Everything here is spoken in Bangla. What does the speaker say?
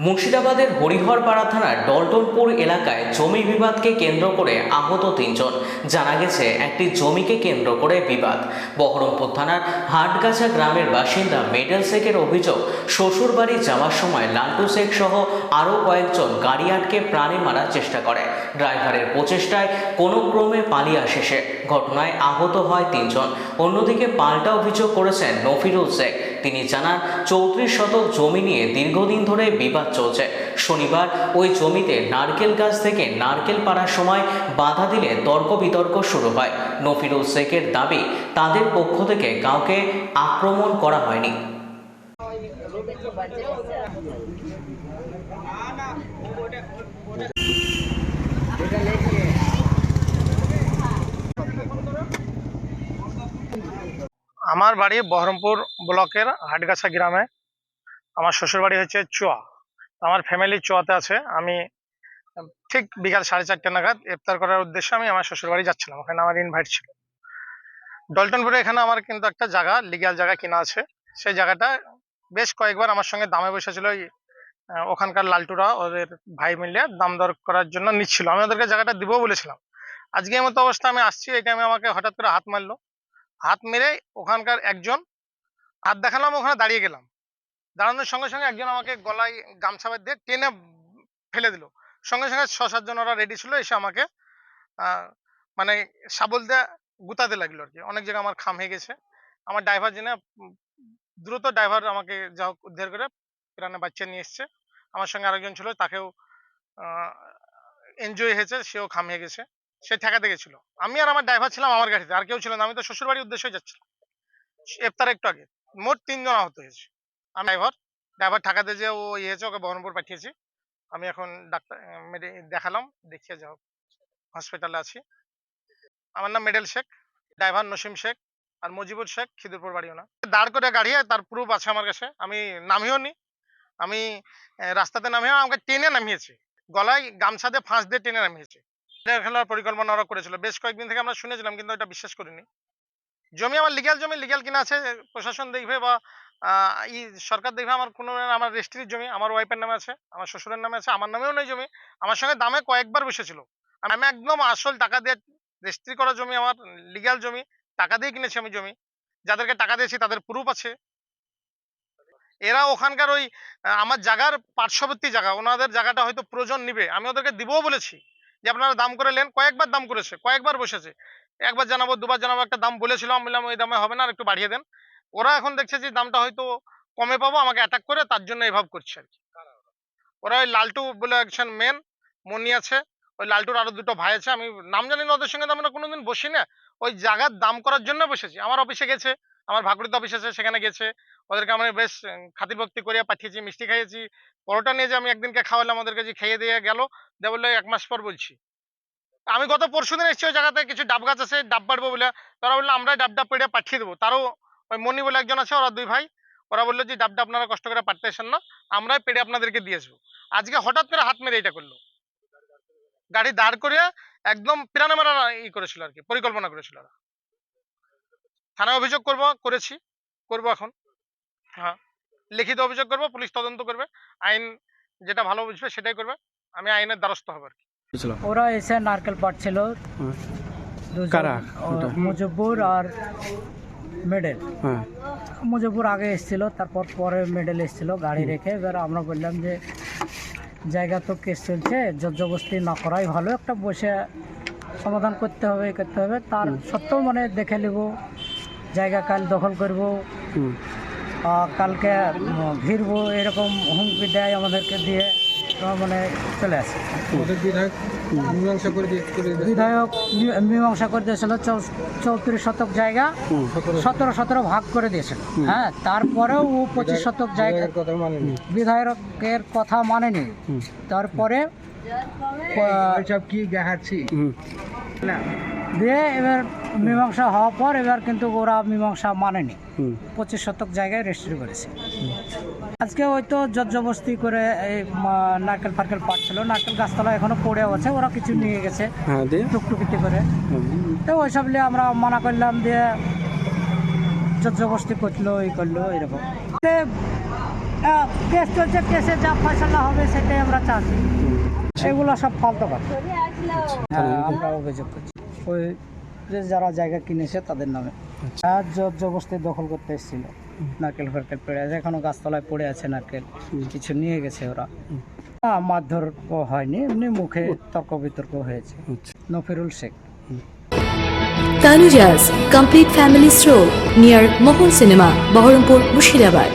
মুর্শিদাবাদের হরিহরপাড়া থানার ডলটনপুর এলাকায় জমি বিবাদকে কেন্দ্র করে আহত তিনজন। জানা গেছে, একটি জমিকে কেন্দ্র করে বিবাদ। বহরমপুর থানার হাটগাছা গ্রামের বাসিন্দা মেডেল শেখের অভিযোগ, শ্বশুরবাড়ি যাওয়ার সময় লাল্টু শেখ সহ আরও কয়েকজন গাড়ি আটকে প্রাণে মারার চেষ্টা করে। ড্রাইভারের প্রচেষ্টায় কোনো ক্রমে পালিয়ে আসে সে। ঘটনায় আহত হয় তিনজন। অন্যদিকে পাল্টা অভিযোগ করেছেন নফিরুল শেখ। তিনি জানান, চৌত্রিশ শতক জমি নিয়ে দীর্ঘদিন ধরে বিবাদ চলছে। শনিবার ওই জমিতে নারকেল গাছ থেকে নারকেল পাড়ার সময় বাধা দিলে তর্ক বিতর্ক শুরু হয়। নফিরুল শেখের দাবি, তাদের পক্ষ থেকে কাউকে আক্রমণ করা হয়নি। আমার বাড়ি বহরমপুর ব্লকের হাটগাছা গ্রামে। আমার শ্বশুর বাড়ি হচ্ছে চুয়া। আমার ফ্যামিলি চুয়াতে আছে। আমি ঠিক বিকাল সাড়ে চারটে নাগাদ ইফতার করার উদ্দেশ্যে আমি আমার শ্বশুর বাড়ি যাচ্ছিলাম। ওখানে আমার ইনভাইট ছিল। ডলটনপুরে এখানে আমার কিন্তু একটা জায়গা লিগাল জায়গা কিনা আছে। সেই জায়গাটা বেশ কয়েকবার আমার সঙ্গে দামে বসেছিল ওখানকার লালটুরা ওদের ভাই মিলে দাম দর করার জন্য নিচ্ছিল। আমি ওদেরকে জায়গাটা দিব বলেছিলাম। আজকে মতো অবস্থা আমি আসছি টাইমে আমাকে হঠাৎ করে হাত মারলো। হাত মেরে ওখানকার একজন হাত দেখালাম ওখানে দাঁড়িয়ে গেলাম। দাঁড়ানোর সঙ্গে সঙ্গে একজন আমাকে গলায় গামছা দিয়ে টেনে ফেলে দিল। সঙ্গে সঙ্গে ছ সাতজন ওরা রেডি ছিল এসে আমাকে মানে শাবল দিয়ে গুতাতে লাগল আর কি অনেক জায়গায় আমার খাম হয়ে গেছে। আমার ড্রাইভার উম, দ্রুত ড্রাইভার আমাকে যা হোক উদ্ধার করে প্রাণে বাচ্চা নিয়ে এসছে। আমার সঙ্গে আরেকজন ছিল তাকেও এনজয় হয়েছে সেও খাম হয়ে গেছে। সে ঠেকাতে গেছিল। আমি আর আমার ড্রাইভার ছিলাম আমার গাড়িতে, আর কেউ ছিল না। আমি তো শ্বশুর বাড়ির উদ্দেশ্যে যাচ্ছিলাম। ইফতার একটু আগে, মোট তিনজন আহত হয়েছে। আমি ড্রাইভার ড্রাইভার ঠেকাতে যে ও ইয়ে হয়েছে ওকে বহরমপুর পাঠিয়েছি। আমি এখন ডাক্তার দেখালাম, দেখিয়ে যাও হসপিটালে আছি। আমার নাম মেডেল শেখ ড্রাইভার নসিম শেখ, আর মজিবুর শেখ, খিদিরপুর বাড়িও না দাঁড় করে গাড়ি, তার প্রুফ আছে আমার কাছে। আমি নামিও নি। আমি রাস্তাতে নামিয়ে আমাকে টেনে নামিয়েছে। গলায় গামছা দিয়ে ফাঁস দিয়ে টেনে নামিয়েছে। খেলার পরিকল্পনা ওরা করেছিল। বেশ কয়েকদিন থেকে আমরা শুনেছিলাম, কিন্তু এটা বিশ্বাস করিনি। জমি আমার লিগ্যাল জমি লিগ্যাল কিনা আছে, প্রশাসন দেখবে বা ই সরকার দেখবে আমার কোনো আমার রেজিস্ট্রির জমি, আমার ওয়াইফের নামে আছে, আমার শ্বশুরের নামে আছে, আমার নামেও নেই জমি। আমার সঙ্গে দামে কয়েকবার বসেছিল। আমি একদম আসল টাকা দিয়ে রেজিস্ট্রি করা জমি, আমার লিগ্যাল জমি, টাকা দিয়ে কিনেছি আমি জমি। যাদেরকে টাকা দিয়েছি তাদের প্রুফ আছে। এরা ওখানকার ওই আমার জায়গার পার্শ্ববর্তী জায়গা ওনাদের জায়গাটা হয়তো প্রয়োজন নিবে। আমি ওদেরকে দিবও বলেছি। যে আপনারা দাম করে নেন, কয়েকবার দাম করেছে, কয়েকবার বসেছে। একবার জানাব, দুবার জানাব, একটা দাম বলেছিল, আমি বললাম, ওই দামে হবে না, আর একটু বাড়িয়ে দেন। ওরা এখন দেখছে যে দামটা হয়তো কমে পাবো, আমাকে অ্যাটাক করে তার জন্য এভাব করছে আর কি। ওরা ওই লালটু বলে একজন মেন মনি আছে, ওই লালটুর আরও দুটো ভাই আছে, আমি নাম জানি না ওদের সঙ্গে, তো আমরা কোনোদিন বসি না ওই জায়গার দাম করার জন্য বসেছি। আমার অফিসে গেছে আমার ভাকুরিতে অফিস আছে, সেখানে গেছে। ওদেরকে আমি বেশ খাতির ভক্তি করিয়া পাঠিয়েছি, মিষ্টি খাইয়েছি। পরোটা নিয়ে যে আমি একদিনকে খাওয়ালাম, ওদেরকে যে খেয়ে দিয়ে গেল, দিয়ে বলল, এক মাস পর বলছি। আমি গত পরশু দিন এসেছি ওই জায়গাতে, কিছু ডাব গাছ আছে, ডাব পাড়বো বলে তারা বলল, আমরাই ডাব ডাব পেড়ে পাঠিয়ে দেবো। তারও ওই মনি বলে একজন আছে, ওরা দুই ভাই। ওরা বলল যে ডাবটা আপনারা কষ্ট করে পাঠতেছেন না, আমরাই পেড়ে আপনাদেরকে দিয়ে আসব। আজকে হঠাৎ করে হাত মেরে এটা করল। গাড়ি দাঁড় করে একদম প্রাণে মারা ই করেছিল আর কি পরিকল্পনা করেছিল ওরা। থানায় অভিযোগ করব করেছি করব এখন। হ্যাঁ লিখিত অভিযোগ করব পুলিশ তদন্ত করবে আইন যেটা ভালো বুঝবে সেটাই করবে আমি আইনের দ্বারস্থ হব আর কি। ওরা এসে নারকেল পাড়ছিল হ্যাঁ। মুজব্বর আর মেডেল। হ্যাঁ। মুজব্বর আগে এসেছিল তারপর পরে মেডেল এসেছিল গাড়ি রেখে। এবার আমরা বললাম যে জায়গা তো কেস চলছে জবরদস্তি না করাই ভালো একটা বসে সমাধান করতে হবে এ করতে হবে। তার সত্ত্বেও মানে দেখে নেব জায়গা কাল দখল করব। কালকে ঘিরবো এরকম হুমকি দেয় আমাদেরকে দিয়ে মানে চলে আসে। বিধায়ক মি- মীমাংসা করে দিয়েছিল চৌত্রিশ শতক জায়গা সতেরো সতেরো ভাগ করে দিয়েছিল। হ্যাঁ তারপরেও ও পঁচিশ শতক জায়গা বিধায়কের কথা মানেনি। তারপরে কি দেখাচ্ছি হুম। দিয়ে এবার মীমাংসা হওয়ার পর এবার কিন্তু ওরা মীমাংসা মানেনি। পঁচিশ শতক জায়গায় রেজিস্ট্রি করেছে। আজকে ওই তো জবরদস্তি করে এই নারকেল ফারকেল ছিল নারকেল গাছতলা এখনও পড়ে আছে। ওরা কিছু নিয়ে গেছে। টুকটুকিতে করে। তো ওইসব নিয়ে আমরা মানা করলাম দিয়ে জবরদস্তি করল এই করল এরকম। কেস চলছে কেসে যা ফয়সলা হবে সেটাই আমরা চাচ্ছি। এগুলো সব ফালতু কথা। হ্যাঁ আমরা অভিযোগ করছি। ওই যে যারা জায়গা কিনেছে তাদের নামে। আর জোর জবরদস্তি দখল করতে এসেছিল নারকেল ফারকেল পড়ে আছে। এখনও গাছতলায় পড়ে আছে নারকেল কিছু নিয়ে গেছে ওরা। না মারধর হয়নি এমনি মুখে তর্ক বিতর্ক হয়েছে। Nafirul Sheikh. Tanuja's complete family store near Mohan cinema Baharampur Murshidabad.